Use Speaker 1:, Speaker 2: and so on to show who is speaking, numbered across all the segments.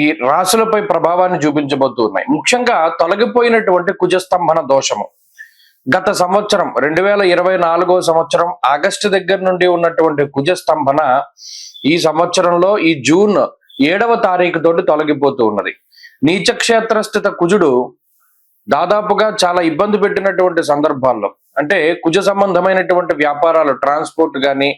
Speaker 1: ఈ రాశులపై ప్రభావాన్ని చూపించబోతూ ఉన్నాయి. ముఖ్యంగా తొలగిపోయినటువంటి కుజస్తంభన దోషము. గత సంవత్సరం రెండు వేల ఇరవై నాలుగో సంవత్సరం ఆగస్టు దగ్గర నుండి ఉన్నటువంటి కుజస్తంభన ఈ సంవత్సరంలో ఈ జూన్ ఏడవ తారీఖు తోటి తొలగిపోతూ ఉన్నది. నీచక్షేత్రస్థిత కుజుడు దాదాపుగా చాలా ఇబ్బంది పెట్టినటువంటి సందర్భాల్లో అంటే కుజ సంబంధమైనటువంటి వ్యాపారాలు ట్రాన్స్పోర్ట్ కానీ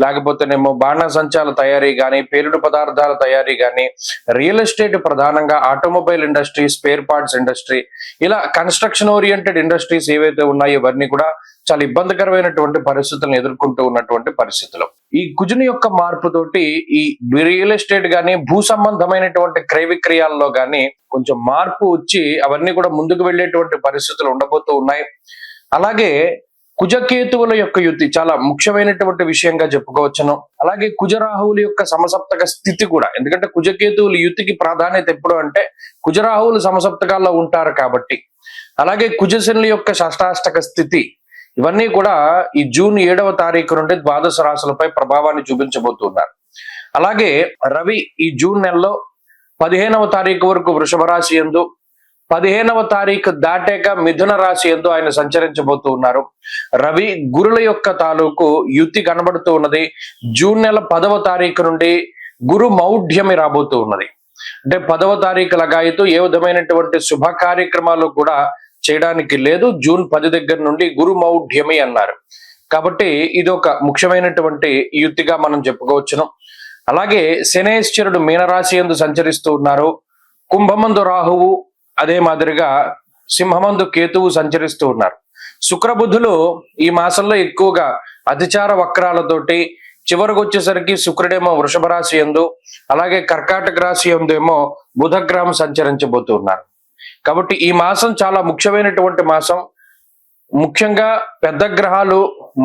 Speaker 1: లేకపోతేనేమో బాణసంచాల తయారీ కానీ పేరుడు పదార్థాల తయారీ కానీ రియల్ ఎస్టేట్ ప్రధానంగా automobile industry spare parts industry ఇలా కన్స్ట్రక్షన్ ఓరియంటెడ్ ఇండస్ట్రీస్ ఏవైతే ఉన్నాయో ఇవన్నీ కూడా చాలా ఇబ్బందికరమైనటువంటి పరిస్థితులను ఎదుర్కొంటూ ఉన్నటువంటి పరిస్థితులు. ఈ కుజుని యొక్క మార్పుతోటి ఈ రియల్ ఎస్టేట్ గానీ భూ సంబంధమైనటువంటి క్రయ విక్రయాల్లో గానీ కొంచెం మార్పు వచ్చి అవన్నీ కూడా ముందుకు వెళ్ళేటువంటి పరిస్థితులు ఉండబోతూ ఉన్నాయి. అలాగే కుజకేతువుల యొక్క యుతి చాలా ముఖ్యమైనటువంటి విషయంగా చెప్పుకోవచ్చును. అలాగే కుజరాహువుల యొక్క సమసప్తక స్థితి కూడా. ఎందుకంటే కుజకేతువుల యుతికి ప్రాధాన్యత ఎప్పుడు అంటే కుజరాహువులు సమసప్తకాల్లో ఉంటారు కాబట్టి. అలాగే కుజశనుల యొక్క షష్టాష్టక స్థితి. ఇవన్నీ కూడా ఈ జూన్ ఏడవ తారీఖు నుండి ద్వాదశ రాశులపై ప్రభావాన్ని చూపించబోతున్నారు. అలాగే రవి ఈ జూన్ నెలలో పదిహేనవ తారీఖు వరకు వృషభ రాశి ఎందు పదిహేనవ తారీఖు దాటాక మిథున రాశి ఎందు ఆయన సంచరించబోతూ ఉన్నారు. రవి గురుల యొక్క తాలూకు యుతి కనబడుతూ ఉన్నది. జూన్ నెల పదవ తారీఖు నుండి గురు మౌఢ్యమి రాబోతూ ఉన్నది. అంటే పదవ తారీఖు లగాయితూ ఏ విధమైనటువంటి శుభ కార్యక్రమాలు కూడా చేయడానికి లేదు. జూన్ పది దగ్గర నుండి గురు మౌఢ్యమి అన్నారు. కాబట్టి ఇది ఒక ముఖ్యమైనటువంటి యుక్తిగా మనం చెప్పుకోవచ్చును. అలాగే శనేశ్వరుడు మీనరాశి ఎందు సంచరిస్తూ ఉన్నారు. కుంభమందు రాహువు అదే మాదిరిగా సింహమందు కేతువు సంచరిస్తూ ఉన్నారు. శుక్రబుధులు ఈ మాసంలో ఎక్కువగా అతిచార వక్రాలతోటి చివరికి వచ్చేసరికి శుక్రుడేమో వృషభ రాశి ఎందు అలాగే కర్కాటక రాశి ఎందు ఏమో బుధగ్రహం సంచరించబోతూ ఉన్నారు. కాబట్టి ఈ మాసం చాలా ముఖ్యమైనటువంటి మాసం. ముఖ్యంగా పెద్ద గ్రహాలు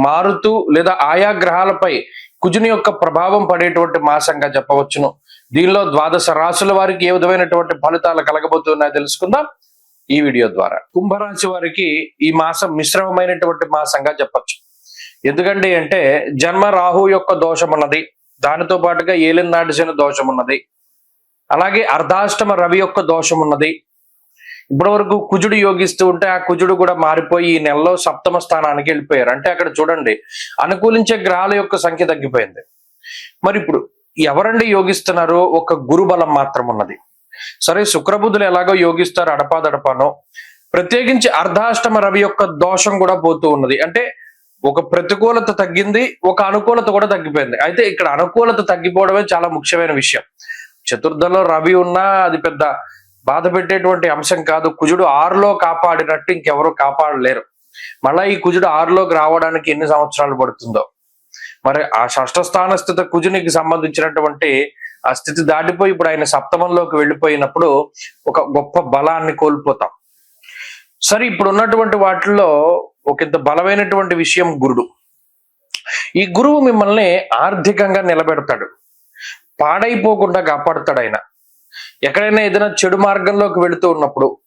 Speaker 1: మారుతూ లేదా ఆయా గ్రహాలపై కుజుని యొక్క ప్రభావం పడేటువంటి మాసంగా చెప్పవచ్చును. దీనిలో ద్వాదశ రాశుల వారికి ఏ విధమైనటువంటి ఫలితాలు కలగబోతున్నాయో తెలుసుకుందాం ఈ వీడియో ద్వారా. కుంభరాశి వారికి ఈ మాసం మిశ్రమమైనటువంటి మాసంగా చెప్పచ్చు. ఎందుకండి అంటే జన్మ రాహు యొక్క దోషం ఉన్నది దానితో పాటుగా ఏలినాటి శని దోషం ఉన్నది అలాగే అర్ధాష్టమ రవి యొక్క దోషం ఉన్నది ఇప్పటి వరకు కుజుడు యోగిస్తూ ఉంటే ఆ కుజుడు కూడా మారిపోయి ఈ నెలలో సప్తమ స్థానానికి వెళ్ళిపోయారు. అంటే అక్కడ చూడండి అనుకూలించే గ్రహాల యొక్క సంఖ్య తగ్గిపోయింది. మరి ఇప్పుడు ఎవరండి యోగిస్తున్నారు ఒక గురుబలం మాత్రం ఉన్నది. సరే శుక్రబుద్ధులు ఎలాగో యోగిస్తారు అడపాదడపానో ప్రత్యేకించి అర్ధాష్టమ రవి యొక్క దోషం కూడా పోతూ ఉన్నది. అంటే ఒక ప్రతికూలత తగ్గింది ఒక అనుకూలత కూడా తగ్గిపోయింది. అయితే ఇక్కడ అనుకూలత తగ్గిపోవడమే చాలా ముఖ్యమైన విషయం. చతుర్థంలో రవి ఉన్నా అది పెద్ద బాధ పెట్టేటువంటి అంశం కాదు. కుజుడు ఆరులో కాపాడినట్టు ఇంకెవరు కాపాడలేరు. మళ్ళా ఈ కుజుడు ఆరులోకి రావడానికి ఎన్ని సంవత్సరాలు పడుతుందో. మరి ఆ షష్ఠస్థాన స్థిత కుజునికి సంబంధించినటువంటి ఆ స్థితి దాటిపోయి ఇప్పుడు ఆయన సప్తమంలోకి వెళ్ళిపోయినప్పుడు ఒక గొప్ప బలాన్ని కోల్పోతాం. సరే ఇప్పుడు ఉన్నటువంటి వాటిల్లో ఒక ఇంత బలమైనటువంటి విషయం గురుడు. ఈ గురువు మిమ్మల్ని ఆర్థికంగా నిలబెడతాడు. పాడైపోకుండా కాపాడుతాడు ఆయన. ఎక్కడైనా ఏదైనా చెడు మార్గంలోకి వెళుతూ ఉన్నప్పుడు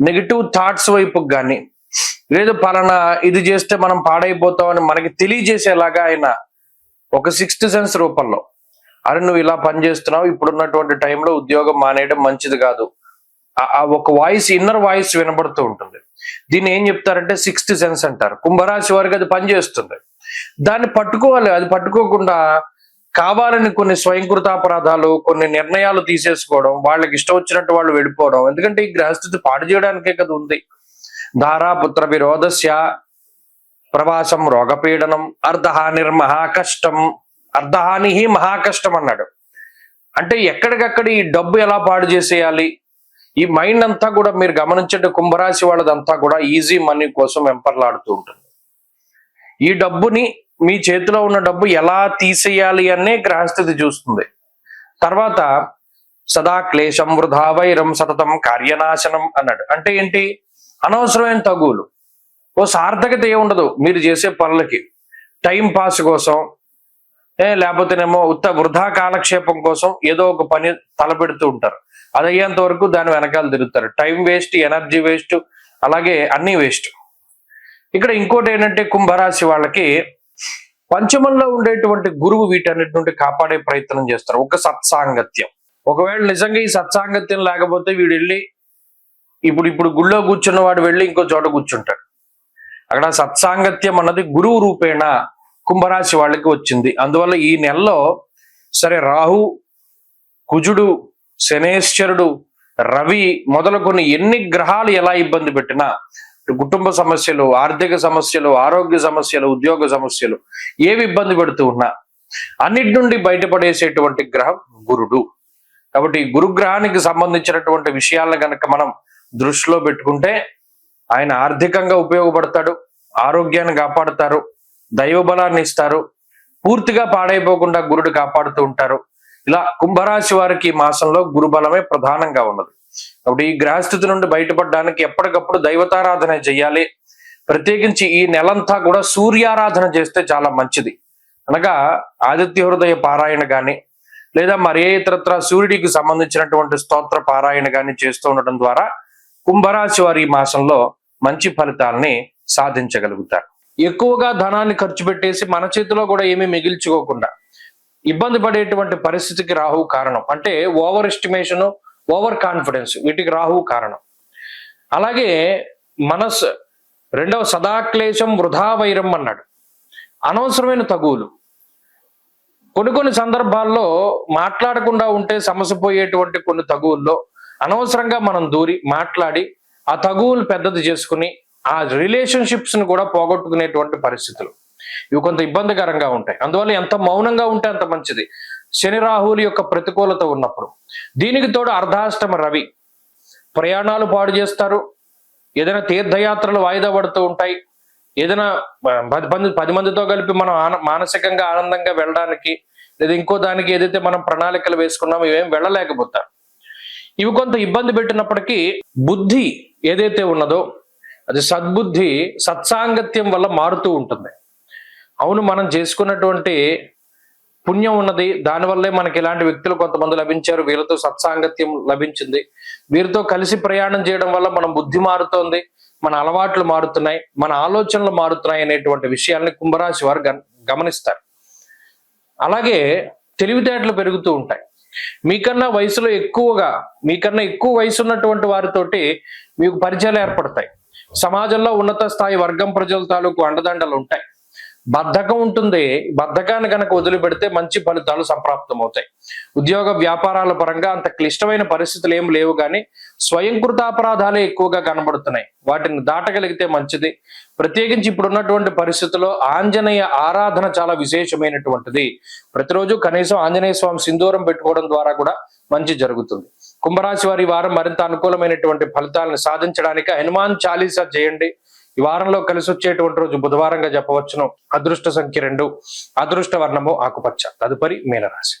Speaker 1: నెగిటివ్ థాట్స్ వైపు కానీ లేదు పలానా ఇది చేస్తే మనం పాడైపోతామని మనకి తెలియజేసేలాగా ఆయన ఒక సిక్స్త్ సెన్స్ రూపంలో అరే నువ్వు ఇలా పని చేస్తున్నావు ఇప్పుడున్నటువంటి టైంలో ఉద్యోగం మానేయడం మంచిది కాదు. ఆ- ఆ ఒక వాయిస్ ఇన్నర్ వాయిస్ వినబడుతూ ఉంటుంది. దీన్ని ఏం చెప్తారంటే సిక్స్త్ సెన్స్ అంటారు. కుంభరాశి వారికి అది పనిచేస్తుంది దాన్ని పట్టుకోవాలి అది పట్టుకోకుండా కావాలని కొన్ని స్వయంకృతాపరాధాలు కొన్ని నిర్ణయాలు తీసేసుకోవడం వాళ్ళకి ఇష్టం వచ్చినట్టు వాళ్ళు వెళ్ళిపోవడం ఎందుకంటే ఈ గ్రహస్థితి పాడు చేయడానికే కదా ఉంది. ధారాపుత్ర విరోధస్య ప్రవాసం రోగపీడనం అర్ధహానిర్ మహాకష్టం అర్ధహాని మహాకష్టం అన్నాడు. అంటే ఎక్కడికక్కడ ఈ డబ్బు ఎలా పాడు చేసేయాలి? ఈ మైండ్ అంతా కూడా మీరు గమనించండి కుంభరాశి వాళ్ళదంతా కూడా ఈజీ మనీ కోసం వెంపర్లాడుతూ ఉంటుంది. ఈ డబ్బుని మీ చేతిలో ఉన్న డబ్బు ఎలా తీసేయాలి అనే గ్రహస్థితి చూస్తుంది. తర్వాత సదా క్లేశం వృధా వైరం సతతం కార్యనాశనం అన్నాడు. అంటే ఏంటి? అనవసరమైన తగువులు ఓ సార్థకత ఏ ఉండదు మీరు చేసే పనులకి. టైం పాస్ కోసం ఏ లేకపోతేనేమో ఉత్త వృధా కాలక్షేపం కోసం ఏదో ఒక పని తలపెడుతూ ఉంటారు. అది అయ్యేంత వరకు దాని వెనకాల తిరుగుతారు. టైం వేస్ట్ ఎనర్జీ వేస్ట్ అలాగే అన్ని వేస్ట్ ఇక్కడ ఇంకోటి ఏంటంటే కుంభరాశి వాళ్ళకి పంచమంలో ఉండేటువంటి గురువు వీటన్నిటి నుండి కాపాడే ప్రయత్నం చేస్తారు. ఒక సత్సాంగత్యం. ఒకవేళ నిజంగా ఈ సత్సాంగత్యం లేకపోతే వీడు వెళ్ళి ఇప్పుడు ఇప్పుడు గుళ్ళో కూర్చున్న వాడు వెళ్ళి ఇంకో చోట కూర్చుంటాడు. అక్కడ సత్సాంగత్యం అన్నది గురువు రూపేణ కుంభరాశి వాళ్ళకి వచ్చింది. అందువల్ల ఈ నెలలో సరే రాహు కుజుడు శనేశ్వరుడు రవి మొదలుకొని ఎన్ని గ్రహాలు ఎలా ఇబ్బంది పెట్టినా కుటుంబ సమస్యలు ఆర్థిక సమస్యలు ఆరోగ్య సమస్యలు ఉద్యోగ సమస్యలు ఏవి ఇబ్బంది పెడుతూ ఉన్నా అన్నిటి నుండి బయటపడేసేటువంటి గ్రహం గురుడు. కాబట్టి గురుగ్రహానికి సంబంధించినటువంటి విషయాలను గనక మనం దృష్టిలో పెట్టుకుంటే ఆయన ఆర్థికంగా ఉపయోగపడతాడు ఆరోగ్యాన్ని కాపాడుతారు దైవ బలాన్ని ఇస్తారు పూర్తిగా పాడైపోకుండా గురుడు కాపాడుతూ ఉంటారు. ఇలా కుంభరాశి వారికి ఈ మాసంలో గురు బలమే ప్రధానంగా ఉన్నది. కాబట్టి ఈ గ్రహస్థితి నుండి బయటపడడానికి ఎప్పటికప్పుడు దైవతారాధన చేయాలి. ప్రత్యేకించి ఈ నెలంతా కూడా సూర్యారాధన చేస్తే చాలా మంచిది. అనగా ఆదిత్య హృదయ పారాయణ గాని లేదా మరి ఏ ఇతరత్ర సూర్యుడికి సంబంధించినటువంటి స్తోత్ర పారాయణ గాని చేస్తూ ఉండడం ద్వారా కుంభరాశి వారి మాసంలో మంచి ఫలితాలని సాధించగలుగుతారు. ఎక్కువగా ధనాన్ని ఖర్చు పెట్టేసి మన చేతిలో కూడా ఏమీ మిగిల్చుకోకుండా ఇబ్బంది పడేటువంటి పరిస్థితికి రాహు కారణం. అంటే ఓవర్ ఎస్టిమేషన్ ఓవర్ కాన్ఫిడెన్స్ వీటికి రాహు కారణం. అలాగే మనస్ రెండవ సదాక్లేశం వృధా వైరం అన్నాడు. అనవసరమైన తగువులు. కొన్ని కొన్ని సందర్భాల్లో మాట్లాడకుండా ఉంటే సమస్య పోయేటువంటి కొన్ని తగువుల్లో అనవసరంగా మనం దూరి మాట్లాడి ఆ తగువులు పెద్దది చేసుకుని ఆ రిలేషన్షిప్స్ను కూడా పోగొట్టుకునేటువంటి పరిస్థితులు. ఇవి కొంత ఇబ్బందికరంగా ఉంటాయి. అందువల్ల ఎంత మౌనంగా ఉంటే అంత మంచిది. శని రాహువుల యొక్క ప్రతికూలత ఉన్నప్పుడు. దీనికి తోడు అర్ధాష్టమ రవి. ప్రయాణాలు పాడు చేస్తారు. ఏదైనా తీర్థయాత్రలు వాయిదా పడుతూ ఉంటాయి. ఏదైనా పది మంది పది మందితో కలిపి మనం ఆన- మానసికంగా ఆనందంగా వెళ్ళడానికి లేదా ఇంకో దానికి ఏదైతే మనం ప్రణాళికలు వేసుకున్నామో ఇవేం వెళ్ళలేకపోతారు. ఇవి కొంత ఇబ్బంది పెట్టినప్పటికీ బుద్ధి ఏదైతే ఉన్నదో అది సద్బుద్ధి సత్సాంగత్యం వల్ల మారుతూ ఉంటుంది. అవును మనం చేసుకున్నటువంటి పుణ్యం ఉన్నది దానివల్లే మనకి ఇలాంటి వ్యక్తులు కొంతమంది లభించారు వీళ్ళతో సత్సాంగత్యం లభించింది. వీరితో కలిసి ప్రయాణం చేయడం వల్ల మనం బుద్ధి మారుతోంది మన అలవాట్లు మారుతున్నాయి మన ఆలోచనలు మారుతున్నాయి అనేటువంటి విషయాల్ని కుంభరాశి వారు గమనిస్తారు. అలాగే తెలివితేటలు పెరుగుతూ ఉంటాయి. మీకన్నా వయసులో ఎక్కువగా మీకన్నా ఎక్కువ వయసు ఉన్నటువంటి వారితోటి మీకు పరిచయాలు ఏర్పడతాయి. సమాజంలో ఉన్నత స్థాయి వర్గం ప్రజల తాలూకు అండదండలు ఉంటాయి బద్ధకం ఉంటుంది. బద్ధకాన్ని కనుక వదిలిపెడితే మంచి ఫలితాలు సంప్రాప్తం అవుతాయి ఉద్యోగ వ్యాపారాల పరంగా అంత క్లిష్టమైన పరిస్థితులు ఏం లేవు కానీ స్వయంకృత అపరాధాలే ఎక్కువగా కనబడుతున్నాయి. వాటిని దాటగలిగితే మంచిది. ప్రత్యేకించి ఇప్పుడున్నటువంటి పరిస్థితుల్లో ఆంజనేయ ఆరాధన చాలా విశేషమైనటువంటిది. ప్రతిరోజు కనీసం ఆంజనేయ స్వామి సింధూరం పెట్టుకోవడం ద్వారా కూడా మంచి జరుగుతుంది. కుంభరాశి వారి వారం మరింత అనుకూలమైనటువంటి ఫలితాలను సాధించడానికి హనుమాన్ చాలీసా చేయండి. ఈ వారంలో కలిసి వచ్చేటువంటి రోజు బుధవారంగా చెప్పవచ్చును. అదృష్ట సంఖ్య రెండు. అదృష్ట వర్ణము ఆకుపచ్చ. తదుపరి మీనరాశి.